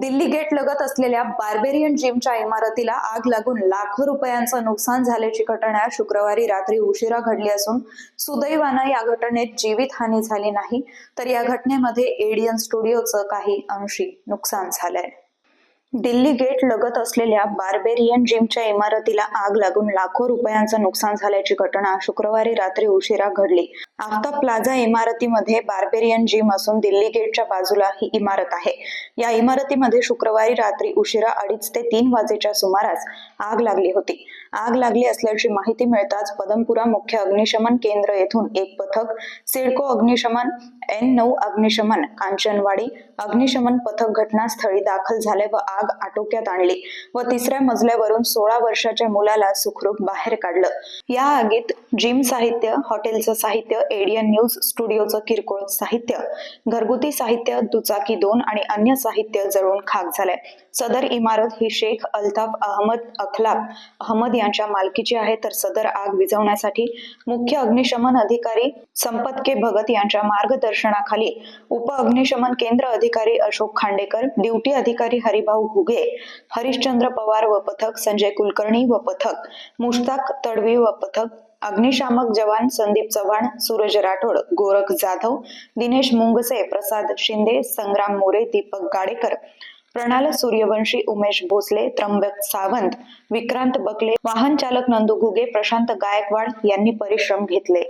Delhi gate लगत असलेल्या barbarian जिमच्या इमारतीला आग लागून लाखो रुपयांचं नुकसान झाल्याची घटना शुक्रवारी रात्री उशिरा घडली असून सुदैवानं या घटनेत जीवितहानी झाली नाही. तर या घटनेमध्ये एडियन स्टुडिओचं काही अंशी नुकसान झालंय. दिल्ली गेट लगत असलेल्या बार्बेरियन जिमच्या इमारतीला आग लागून लाखो रुपयांचं नुकसान झाल्याची घटना शुक्रवारी रात्री उशिरा घडली. आफ्ताब प्लाझा इमारतीमध्ये बार्बेरियन जिम असून दिल्ली गेटच्या बाजूला ही इमारत आहे. या इमारतीमध्ये शुक्रवारी रात्री उशिरा अडीच ते तीन वाजेच्या सुमारास आग लागली होती. आग लागली असल्याची माहिती मिळताच पदमपुरा मुख्य अग्निशमन केंद्र येथून एक पथक सिडको अग्निशमन एन नऊ अग्निशमन कांचनवाडी अग्निशमन पथक घटनास्थळी दाखल झाले व आग आटोक्यात आणली व तिसऱ्या मजल्यावरून सोळा वर्षाच्या मुलाला सुखरूप बाहेर काढलं. या आगीत जिम साहित्य हॉटेलचं साहित्य एडियन न्यूज स्टुडिओचं किरकोळ साहित्य. घरगुती साहित्य दुचाकी दोन आणि अन्य साहित्य जळून खाक झालंय. सदर इमारत ही शेख अल्ताफ अहमद अखलाब अहमद यांच्या मालकीची आहे. तर सदर आग विझवण्यासाठी मुख्य अग्निशमन अधिकारी संपत के भगत यांच्या मार्गदर्शनाखाली उप अग्निशमन केंद्र अधिकारी अशोक खांडेकर ड्युटी अधिकारी हरिभाऊ घुगे हरिश्चंद्र पवार व पथक संजय कुलकर्णी व पथक मुश्ताक तडवी व पथक अग्निशामक जवान संदीप चव्हाण सूरज राठोड गोरख जाधव दिनेश मुंगसे प्रसाद शिंदे संग्राम मोरे दीपक गाडेकर प्रणाल सूर्यवंशी उमेश भोसले त्र्यंबक सावंत विक्रांत बकले वाहन चालक नंदू घुगे प्रशांत गायकवाड यांनी परिश्रम घेतले.